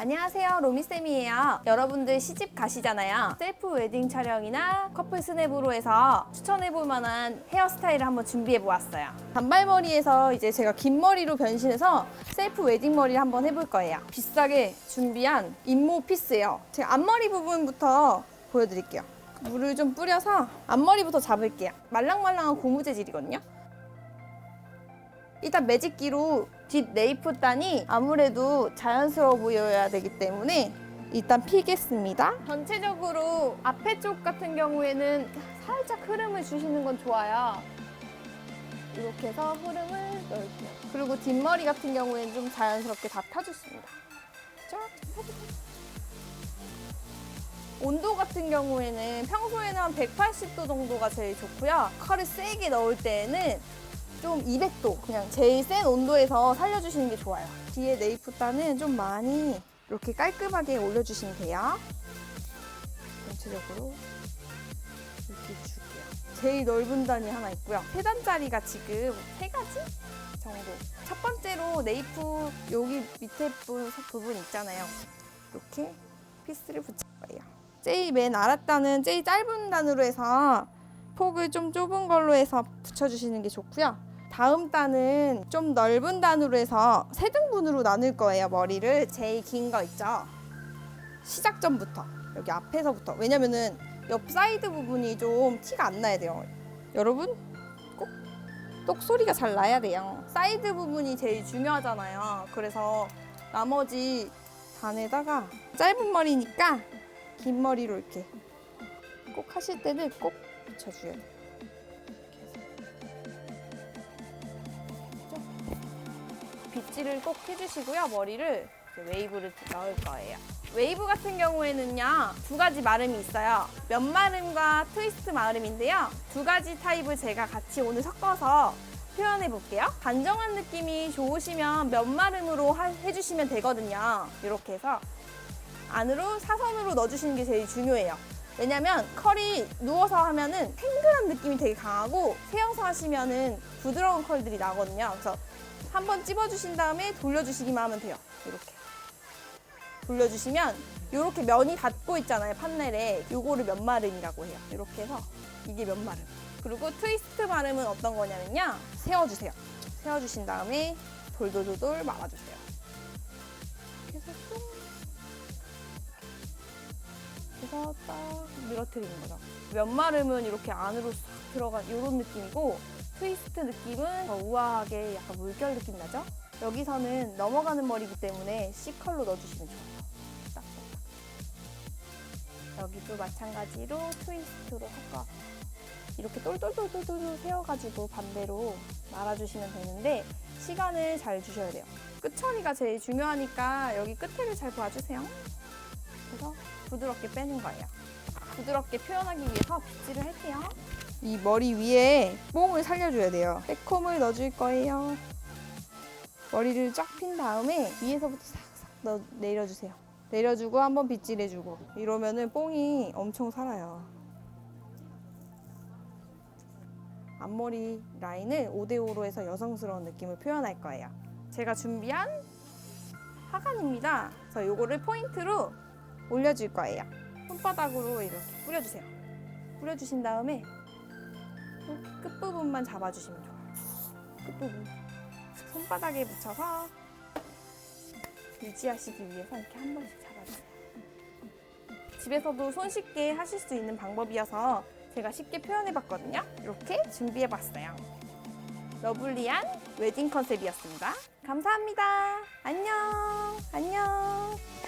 안녕하세요. 로미쌤이에요. 여러분들 시집 가시잖아요. 셀프 웨딩 촬영이나 커플 스냅으로 해서 추천해볼 만한 헤어스타일을 한번 준비해보았어요. 단발머리에서 이제 제가 긴 머리로 변신해서 셀프 웨딩 머리를 한번 해볼 거예요. 비싸게 준비한 인모 피스예요. 제가 앞머리 부분부터 보여드릴게요. 물을 좀 뿌려서 앞머리부터 잡을게요. 말랑말랑한 고무 재질이거든요 일단 매직기로 뒷 네이프 단이 아무래도 자연스러워 보여야 되기 때문에 일단 피겠습니다. 전체적으로 앞에 쪽 같은 경우에는 살짝 흐름을 주시는 건 좋아요. 이렇게 해서 흐름을 넣을게요. 그리고 뒷머리 같은 경우에는 좀 자연스럽게 다 펴주세요. 온도 같은 경우에는 평소에는 한 180도 정도가 제일 좋고요. 칼을 세게 넣을 때에는 좀 200도 그냥 제일 센 온도에서 살려주시는 게 좋아요. 뒤에 네이프단은 좀 많이 이렇게 깔끔하게 올려주시면 돼요. 전체적으로 이렇게 줄게요. 제일 넓은 단이 하나 있고요. 세 단짜리가 지금 세 가지 정도. 첫 번째로 네이프 여기 밑에 부- 부분 있잖아요. 이렇게 피스를 붙일 거예요. 제일 맨 아랫단은 제일 짧은 단으로 해서 폭을 좀 좁은 걸로 해서 붙여주시는 게 좋고요. 다음 단은 좀 넓은 단으로 해서 세 등분으로 나눌 거예요. 머리를 제일 긴 거 있죠. 시작 전부터 여기 앞에서부터 왜냐면은 옆 사이드 부분이 좀 티가 안 나야 돼요. 여러분 꼭 똑 소리가 잘 나야 돼요. 사이드 부분이 제일 중요하잖아요. 그래서 나머지 단에다가 짧은 머리니까 긴 머리로 이렇게 꼭 하실 때는 꼭 붙여줘야 돼요. 빗질을 꼭 해주시고요. 머리를 웨이브를 넣을 거예요. 웨이브 같은 경우에는요 두 가지 마름이 있어요. 면 마름과 트위스트 마름인데요. 두 가지 타입을 제가 같이 오늘 섞어서 표현해 볼게요. 단정한 느낌이 좋으시면 면 마름으로 하- 해주시면 되거든요. 이렇게 해서 안으로 사선으로 넣어주시는 게 제일 중요해요. 왜냐면 컬이 누워서 하면은 탱글한 느낌이 되게 강하고 세워서 하시면은 부드러운 컬들이 나거든요. 그래서 한번 찝어주신 다음에 돌려주시기만 하면 돼요. 이렇게 돌려주시면 이렇게 면이 닿고 있잖아요 판넬에 요거를 면 마름이라고 해요. 이렇게 해서 이게 면 마름. 그리고 트위스트 마름은 어떤 거냐면요 세워주세요. 세워주신 다음에 돌돌돌돌 말아주세요. 그래서 딱 늘어뜨리는 거죠. 면마름은 이렇게 안으로 싹 들어간 이런 느낌이고 트위스트 느낌은 더 우아하게 약간 물결 느낌 나죠? 여기서는 넘어가는 머리이기 때문에 C컬로 넣어주시면 좋아요. 딱, 딱, 딱. 여기도 마찬가지로 트위스트로 섞어 이렇게 똘똘똘똘똘 세워가지고 반대로 말아주시면 되는데 시간을 잘 주셔야 돼요. 끝처리가 제일 중요하니까 여기 끝에를 잘 봐주세요. 그래서 부드럽게 빼는 거예요. 부드럽게 표현하기 위해서 빗질을 할게요. 이 머리 위에 뽕을 살려줘야 돼요. 백홈을 넣어줄 거예요. 머리를 쫙 핀 다음에 위에서부터 싹싹 넣, 내려주세요. 내려주고 한번 빗질해주고 이러면은 뽕이 엄청 살아요. 앞머리 라인을 5대5로 해서 여성스러운 느낌을 표현할 거예요. 제가 준비한 화관입니다. 그래서 요거를 포인트로 올려줄 거예요. 손바닥으로 이렇게 뿌려주세요. 뿌려주신 다음에 이렇게 끝부분만 잡아주시면 좋아요. 끝부분. 손바닥에 묻혀서 유지하시기 위해서 이렇게 한 번씩 잡아주세요. 집에서도 손쉽게 하실 수 있는 방법이어서 제가 쉽게 표현해봤거든요. 이렇게 준비해봤어요. 러블리한 웨딩 컨셉이었습니다. 감사합니다. 안녕. 안녕.